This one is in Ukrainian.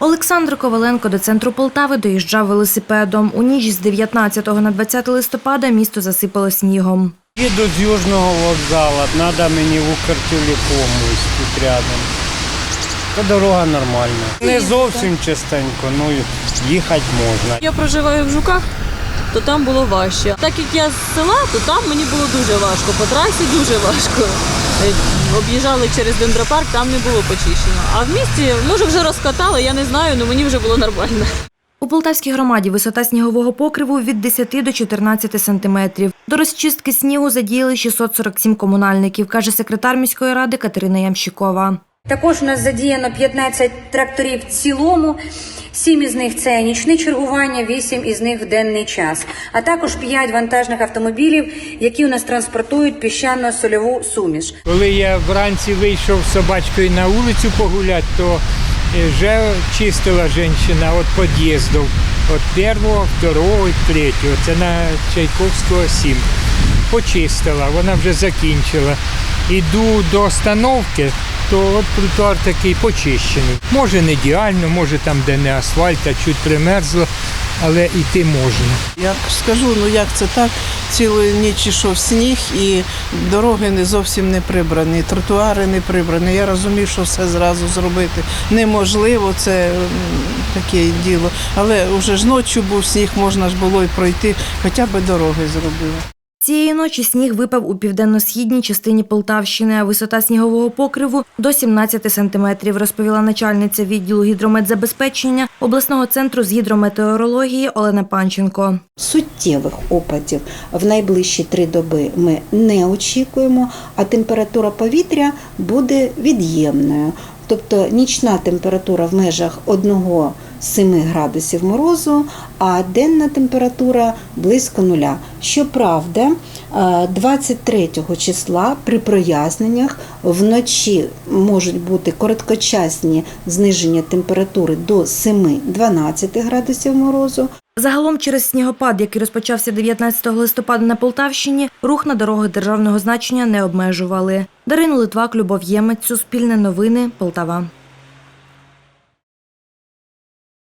Олександр Коваленко до центру Полтави доїжджав велосипедом. У ніч з 19 на 20 листопада місто засипало снігом. Їду з Южного вокзалу, треба мені в Укртелеком ось тут рядом. Та дорога нормальна. Не зовсім частенько, ну їхати можна. Я проживаю в Жуках, то там було важче. Так як я з села, то там мені було дуже важко. По трасі дуже важко. Е, Об'їжджали через дендропарк, там не було почищено. А в місті, може, вже розкатали, я не знаю, але мені вже було нормально. У Полтавській громаді висота снігового покриву від 10 до 14 сантиметрів. До розчистки снігу задіяли 647 комунальників, каже секретар міської ради Катерина Ямщикова. Також у нас задіяно 15 тракторів в цілому. Сім із них це нічне чергування, вісім із них в денний час, а також п'ять вантажних автомобілів, які у нас транспортують піщано-сольову суміш. Коли я вранці вийшов з собачкою на вулицю погуляти, то е, вже чистила жінка від під'їздів. От першого, другого і третього. Це на Чайковського 7. Почистила, вона вже закінчила. Іду до остановки, то от тротуар такий почищений. Може не ідеально, може там, де не асфальт, а чуть примерзло, але йти можна. Я скажу, ну як це так? Цілої ніч ішов сніг і дороги не зовсім не прибрані, тротуари не прибрані. Я розумію, що все зразу зробити неможливо, це таке діло. Але вже ж ночі був сніг, можна ж було і пройти, хоча б дороги зробили. Цієї ночі сніг випав у південно-східній частині Полтавщини, а висота снігового покриву до 17 сантиметрів, розповіла начальниця відділу гідрометзабезпечення обласного центру з гідрометеорології Олена Панченко. Суттєвих опадів в найближчі три доби ми не очікуємо, а температура повітря буде від'ємною. Тобто нічна температура в межах 1-7 градусів морозу, а денна температура близько нуля. Щоправда, е, 23 числа при проясненнях вночі можуть бути короткочасні зниження температури до 7-12 градусів морозу, Загалом через снігопад, який розпочався 19 листопада на Полтавщині, рух на дорогах державного значення не обмежували. Дарина Литвак, Любов Ємець, Суспільне новини, Полтава.